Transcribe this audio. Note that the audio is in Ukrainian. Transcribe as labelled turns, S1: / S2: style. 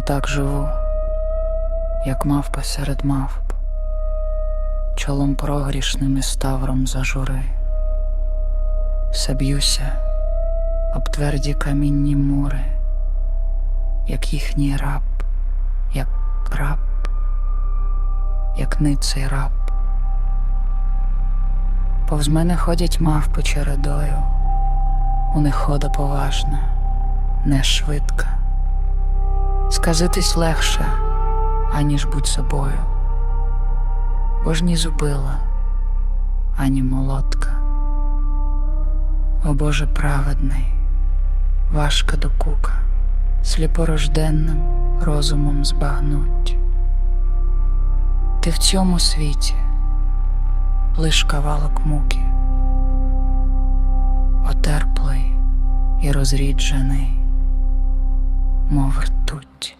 S1: так живу, як мавпа серед мавп, чолом прогрішним і ставром зажури. Все б'юся об тверді камінні мури, як їхній раб, як раб, як ниций раб. Повз мене ходять мавпи чередою, у них хода поважна, не швидка. Сказитись легше, аніж будь собою, бо ж ні зубила, ані молотка. О Боже праведний, важка докука, сліпорожденним розумом збагнуть. Ти в цьому світі лиш кавалок муки, отерплий і розріджений, мов ртуть.